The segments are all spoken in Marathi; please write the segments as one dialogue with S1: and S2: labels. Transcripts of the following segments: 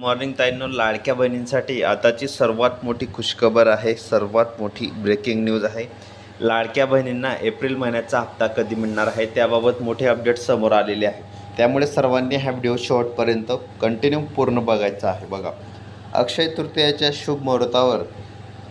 S1: मॉर्निंग ताईंनो लाडक्या बहिणींसाठी आताची सर्वात मोठी खुशखबर आहे सर्वात मोठी ब्रेकिंग न्यूज आहे. लाडक्या बहिणींना एप्रिल महिन्याचा हप्ता कधी मिळणार आहे त्याबाबत मोठे अपडेट समोर आलेले आहे. त्यामुळे सर्वांनी हा व्हिडिओ शॉर्टपर्यंत कंटिन्यू पूर्ण बघायचा आहे बघा. अक्षय तृतीयाच्या शुभ मुहूर्तावर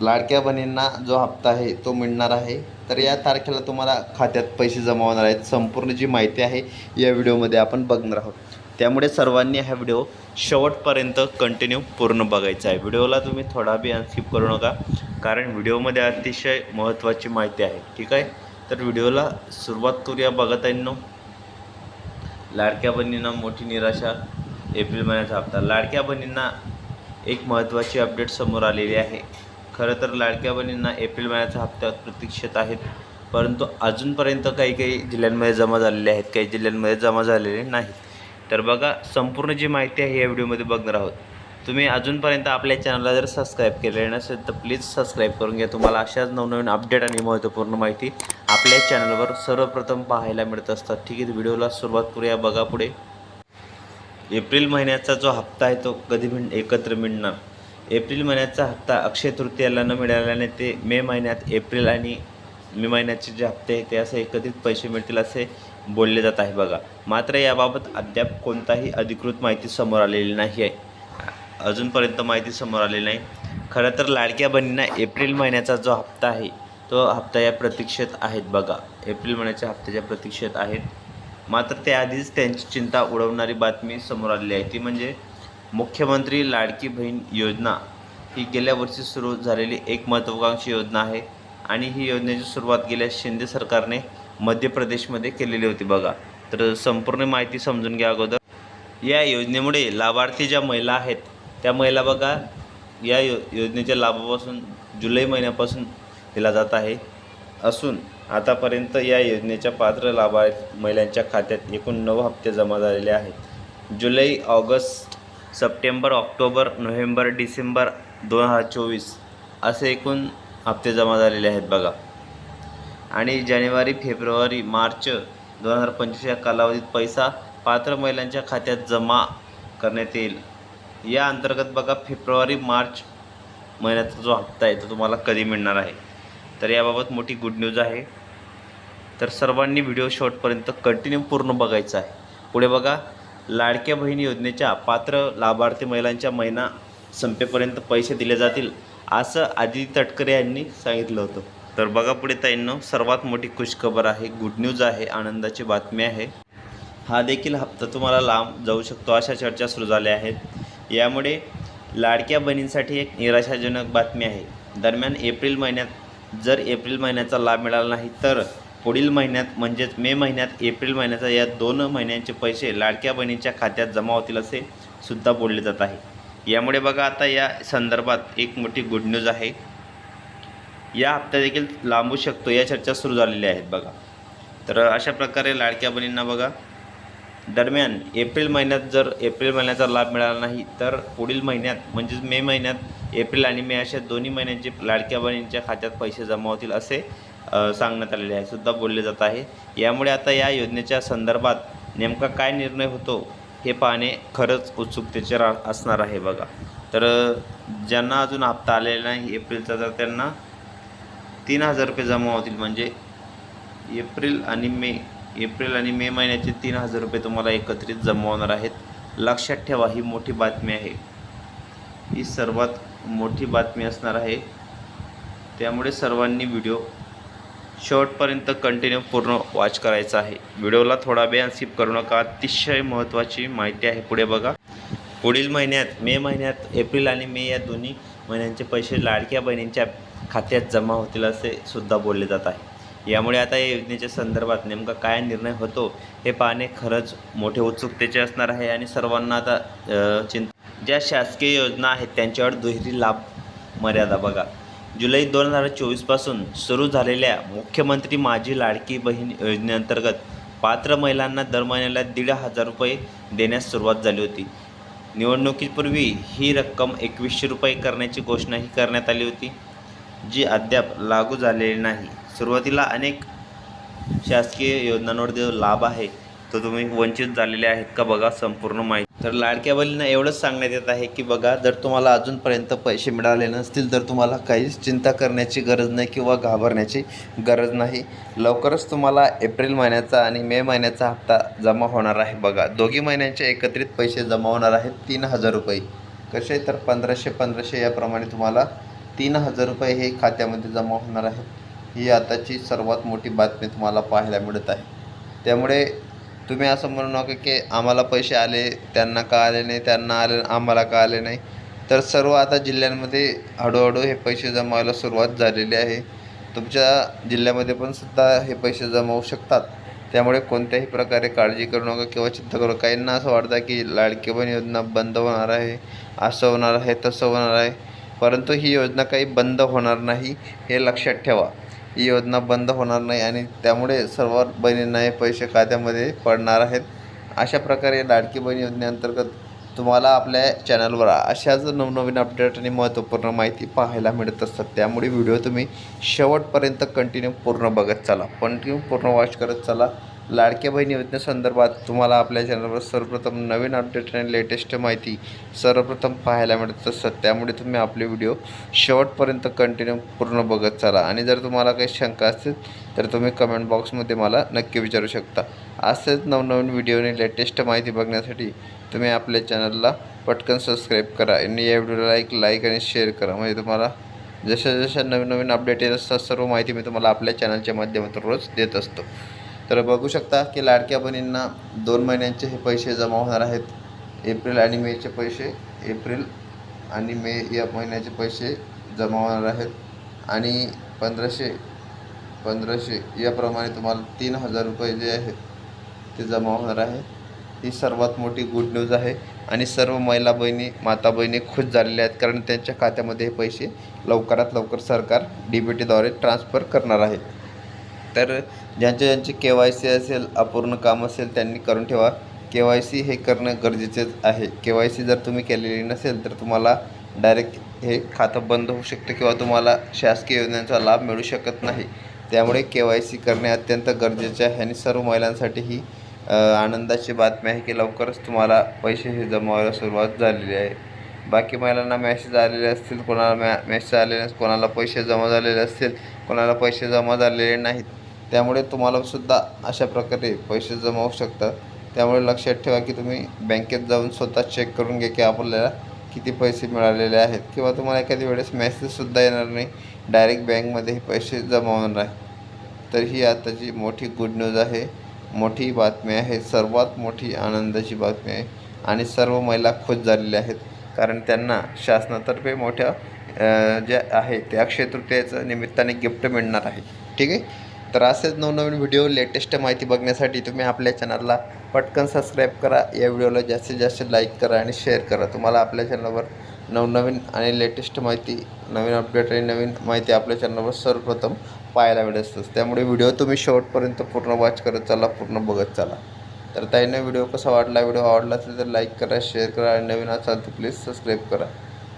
S1: लाडक्या बहिणींना जो हप्ता आहे तो मिळणार आहे. तर या तारखेला तुम्हाला खात्यात पैसे जमा होणार आहेत. संपूर्ण जी माहिती आहे या व्हिडिओमध्ये आपण बघणार आहोत. त्यामुळे सर्वांनी हा व्हिडिओ शेवटपर्यंत कंटिन्यू पूर्ण बघायचा आहे. व्हिडिओला तुम्ही थोडा बी अनस्किप करू नका कारण व्हिडिओमध्ये अतिशय महत्त्वाची माहिती आहे. ठीक आहे? तर व्हिडिओला सुरुवात करूया बघत आहे लाडक्या बहिणींना मोठी निराशा एप्रिल महिन्याचा हप्ता. लाडक्या बहिणींना एक महत्त्वाची अपडेट समोर आलेली आहे. खरं तर लाडक्या बहिणींना एप्रिल महिन्याचा हप्ता प्रतीक्षेत आहेत परंतु अजूनपर्यंत काही काही जिल्ह्यांमध्ये जमा झालेले आहेत काही जिल्ह्यांमध्ये जमा झालेले नाहीत. तर बघा संपूर्ण जी माहिती आहे या व्हिडिओमध्ये बघणार आहोत. तुम्ही अजूनपर्यंत आपल्या चॅनलला जर सबस्क्राईब केलेलं नसेल तर प्लीज सबस्क्राईब करून घ्या. तुम्हाला अशाच नवनवीन अपडेट आणि महत्त्वपूर्ण माहिती आपल्या चॅनलवर सर्वप्रथम पाहायला मिळत असतात. ठीक आहे व्हिडिओला सुरुवात करूया. बघा पुढे. एप्रिल महिन्याचा जो हप्ता आहे तो कधी मिळ एकत्र मिळणार? एप्रिल महिन्याचा हप्ता अक्षय तृतीयाला न मिळाल्याने ते मे महिन्यात एप्रिल आणि मे महिन्याचे जे हप्ते आहे ते असे एकत्रित पैसे मिळतील असे बोलले जात आहे बघा. मात्र याबाबत अद्याप कोणताही अधिकृत माहिती समोर आलेली नाही आहे. अजूनपर्यंत माहिती समोर आलेली नाही. खरं तर लाडक्या बहिणींना एप्रिल महिन्याचा जो हप्ता आहे तो हप्ता या प्रतीक्षेत आहेत बघा. एप्रिल महिन्याच्या हप्त्याच्या प्रतीक्षेत आहेत. मात्र त्याआधीच त्यांची चिंता उडवणारी बातमी समोर आलेली आहे. ती म्हणजे मुख्यमंत्री लाडकी बहीण योजना. ही गेल्या वर्षी सुरू झालेली एक महत्त्वाकांक्षी योजना आहे आणि ही योजनेची सुरुवात गेल्या शिंदे सरकारने मध्य प्रदेशमध्ये केलेली होती बघा. तर संपूर्ण माहिती समजून घ्या अगोदर. या योजनेमुळे लाभार्थी ज्या महिला आहेत त्या महिला बघा या यो योजनेच्या लाभापासून जुलै महिन्यापासून दिला जात आहे. असून आतापर्यंत या योजनेच्या पात्र लाभा महिलांच्या खात्यात एकूण नऊ हप्ते जमा झालेले आहेत. July August September October November December दोन हजार चोवीस असे एकूण हप्ते जमा झालेले आहेत बघा. आणि जानेवारी फेब्रुवारी मार्च दोन हजार पंचवीस या कालावधीत पैसा पात्र महिलांच्या खात्यात जमा करण्यात येईल. या अंतर्गत बघा फेब्रुवारी मार्च महिन्याचा जो हप्ता आहे तो तुम्हाला कधी मिळणार आहे? तर याबाबत मोठी गुड न्यूज आहे. तर सर्वांनी व्हिडिओ शॉर्टपर्यंत कंटिन्यू पूर्ण बघायचा आहे. पुढे बघा लाडक्या बहीण योजनेच्या पात्र लाभार्थी महिलांच्या महिना संपेपर्यंत पैसे दिले जातील असं आदिती तटकरे यांनी सांगितलं होतं. तर बघा पुढे ताईंनो सर्वात मोठी खुशखबर आहे गुड न्यूज आहे आनंदाची बातमी आहे. हा देखील हप्ता तुम्हाला लांब जाऊ शकतो अशा चर्चा सुरू झाल्या आहेत. यामुळे लाडक्या बहिणींसाठी एक निराशाजनक बातमी आहे. दरम्यान एप्रिल महिन्यात जर एप्रिल महिन्याचा लाभ मिळाला नाही तर पुढील महिन्यात म्हणजेच मे महिन्यात एप्रिल महिन्याचा या दोन महिन्यांचे पैसे लाडक्या बहिणींच्या खात्यात जमा होतील असे सुद्धा बोलले जात आहे. यामुळे बघा आता या संदर्भात एक मोठी गुड न्यूज आहे. या हप्ता देखील लांबू शकतो. या चर्चा सुरू झालेल्या आहेत बघा. तर अशा प्रकारे लाडक्या बहिणींना बघा. दरम्यान एप्रिल महिन्यात जर एप्रिल महिन्याचा लाभ मिळाला नाही तर पुढील महिन्यात म्हणजेच मे महिन्यात एप्रिल आणि मे अशा दोन्ही महिन्यांचे लाडक्या बहिणींच्या खात्यात पैसे जमा होतील असे सांगण्यात आलेले आहे. सुद्धा बोलले जात आहे. यामुळे आता या योजनेच्या संदर्भात नेमका काय निर्णय होतो हे पाहणे खरंच उत्सुकतेचे रा असणार आहे बघा. तर ज्यांना अजून हप्ता आलेला नाही एप्रिलचा तर त्यांना तीन हजार रुपये जमा होतील म्हणजे एप्रिल आणि मे एप्रिल आणि मे महिन्याचे तीन हजार रुपये तुम्हाला एकत्रित जमा होणार आहेत. लक्षात ठेवा ही मोठी बातमी आहे. ही सर्वात मोठी बातमी असणार आहे. त्यामुळे सर्वांनी व्हिडिओ शेवटपर्यंत कंटिन्यू पूर्ण वॉच करायचा आहे. व्हिडिओला थोडा वेळ स्किप करू नका. अतिशय महत्त्वाची माहिती आहे. पुढे बघा. पुढील महिन्यात मे महिन्यात एप्रिल आणि मे या दोन्ही महिन्यांचे पैसे लाडक्या बहिणींच्या खात्यात जमा होतील असे सुद्धा बोलले जात आहे. यामुळे आता या योजनेच्या संदर्भात नेमका काय निर्णय होतो हे पाहणे खरंच मोठे उत्सुकतेचे असणार आहे आणि सर्वांना आता चिंता. ज्या शासकीय योजना आहेत त्यांच्यावर दुहेरी लाभ मर्यादा बघा. जुलै दोन हजार चोवीसपासून सुरू झालेल्या मुख्यमंत्री माझी लाडकी बहीण योजनेअंतर्गत पात्र महिलांना दर महिन्याला दीड हजार रुपये देण्यास सुरुवात झाली होती. निवडणुकीपूर्वी ही रक्कम एकवीसशे रुपये करण्याची घोषणाही करण्यात आली होती. जी अद्याप लागू झालेली नाही. सुरुवातीला अनेक शासकीय योजनांवर जो लाभ आहे तो तुम्ही वंचित झालेले आहेत का बघा संपूर्ण माहिती. तर लाडक्या बहिणींना एवढंच सांगण्यात येत आहे की बघा जर तुम्हाला अजूनपर्यंत पैसे मिळाले नसतील तर तुम्हाला काहीच चिंता करण्याची गरज नाही किंवा घाबरण्याची गरज नाही. लवकरच तुम्हाला एप्रिल महिन्याचा आणि मे महिन्याचा हप्ता जमा होणार आहे बघा. दोघी महिन्यांचे एकत्रित पैसे जमा होणार आहेत तीन हजार रुपये. कसे? तर पंधराशे पंधराशे याप्रमाणे तुम्हाला तीन हजार रुपये हे खात्यामध्ये जमा होणार आहेत ही आताची सर्वात मोठी बातमी तुम्हाला पाहायला मिळत आहे. त्यामुळे तुम्ही असं म्हणू नका की आम्हाला पैसे आले त्यांना का आले नाही त्यांना आले आम्हाला का आले नाही. तर सर्व आता जिल्ह्यांमध्ये हळूहळू हे पैसे जमायला सुरुवात झालेली आहे. तुमच्या जिल्ह्यामध्ये पण सुद्धा हे पैसे जमा होऊ शकतात. त्यामुळे कोणत्याही प्रकारे काळजी करू नका किंवा चिंता करू काहींना असं वाटतं की लाडकी बहीण योजना बंद होणार आहे असं होणार आहे तसं होणार आहे. परंतु ही योजना काही बंद होणार नाही हे लक्षात ठेवा. ही योजना बंद होणार नाही आणि त्यामुळे सर्व बहिणींना हे पैसे खात्यामध्ये पडणार आहेत. अशा प्रकारे लाडकी बहीण योजनेअंतर्गत तुम्हाला आपल्या चॅनलवर अशाच नवनवीन अपडेट आणि महत्त्वपूर्ण माहिती पाहायला मिळत असतात. त्यामुळे व्हिडिओ तुम्ही शेवटपर्यंत कंटिन्यू पूर्ण बघत चला. कंटिन्यू पूर्ण वॉच करत चला. लाडक्या बहीण योजनेसंदर्भात तुम्हाला आपल्या चॅनलवर सर्वप्रथम नवीन अपडेट आणि लेटेस्ट माहिती सर्वप्रथम पाहायला मिळत. असतात त्यामुळे तुम्ही आपले व्हिडिओ शेवटपर्यंत कंटिन्यू पूर्ण बघत चला. आणि जर तुम्हाला काही शंका असतील तर तुम्ही कमेंट बॉक्समध्ये मला नक्की विचारू शकता. असेच नवनवीन व्हिडिओ आणि लेटेस्ट माहिती बघण्यासाठी तुम्ही आपल्या चॅनलला पटकन सबस्क्राईब करा. आणि या व्हिडिओला एक लाईक आणि शेअर करा. म्हणजे तुम्हाला जशा जशा नवीन नवीन अपडेट येत असतात सर्व माहिती मी तुम्हाला आपल्या चॅनलच्या माध्यमातून रोज देत असतो. तर बघू शकता की लाडक्या बहिणींना दोन महिन्यांचे हे पैसे जमा होणार आहेत. एप्रिल आणि मेचे पैसे एप्रिल आणि मे या महिन्याचे पैसे जमा होणार आहेत. आणि पंधराशे पंधराशे याप्रमाणे तुम्हाला तीन हजार रुपये जे आहेत ते जमा होणार आहे. ही सर्वात मोठी गुड न्यूज आहे. आणि सर्व महिला बहिणी माता बहिणी खुश झालेल्या आहेत कारण त्यांच्या खात्यामध्ये हे पैसे लवकरात लवकर सरकार डी बी टीद्वारे ट्रान्सफर करणार आहे. तर ज्यांचे ज्यांचे के वाय सी असेल अपूर्ण काम असेल त्यांनी करून ठेवा. के वाय सी हे करणं गरजेचेच आहे. के वाय सी जर तुम्ही केलेली नसेल तर तुम्हाला डायरेक्ट हे खातं बंद होऊ शकतं किंवा तुम्हाला शासकीय योजनांचा लाभ मिळू शकत नाही. त्यामुळे के वाय सी करणे अत्यंत गरजेचे आहे आणि सर्व महिलांसाठी ही आनंदाची बातमी आहे की लवकरच तुम्हाला पैसे हे जमा व्हायला सुरुवात झालेली आहे. बाकी महिलांना मॅसेज आलेले असतील कोणाला मॅ मॅसेज आलेले नस- कोणाला पैसे जमा झालेले असतील कोणाला पैसे जमा झालेले नाहीत. त्यामुळे तुम्हालासुद्धा अशा प्रकारे पैसे जमा होऊ शकतात. त्यामुळे लक्षात ठेवा की तुम्ही बँकेत जाऊन स्वतः चेक करून घ्या की आपल्याला किती पैसे मिळालेले आहेत. किंवा तुम्हाला एखादी वेळेस मेसेजसुद्धा येणार नाही. डायरेक्ट बँकमध्ये हे पैसे जमा होणार आहे. तर ही आताची मोठी गुड न्यूज आहे. मोठी बातमी आहे. सर्वात मोठी आनंदाची बातमी आहे. आणि सर्व महिला खुश झालेल्या आहेत. कारण त्यांना शासनातर्फे मोठ्या जे आहे ते अक्षय तृतीयेचं निमित्ताने गिफ्ट मिळणार आहे. ठीक आहे? तर असेच नवनवीन व्हिडिओ लेटेस्ट माहिती बघण्यासाठी तुम्ही आपल्या चॅनलला पटकन सबस्क्राईब करा. या व्हिडिओला जास्तीत जास्त लाईक करा आणि शेअर करा. तुम्हाला आपल्या चॅनलवर नवनवीन आणि लेटेस्ट माहिती नवीन अपडेट आणि नवीन माहिती आपल्या चॅनलवर सर्वप्रथम पाहायला मिळत असतं. त्यामुळे व्हिडिओ तुम्ही शेवटपर्यंत पूर्ण वॉच करत चला पूर्ण बघत चला. तर ताईनं व्हिडिओ कसा वाटला? व्हिडिओ आवडला असेल तर लाईक करा शेअर करा आणि नवीन असाल तर प्लीज सबस्क्राईब करा.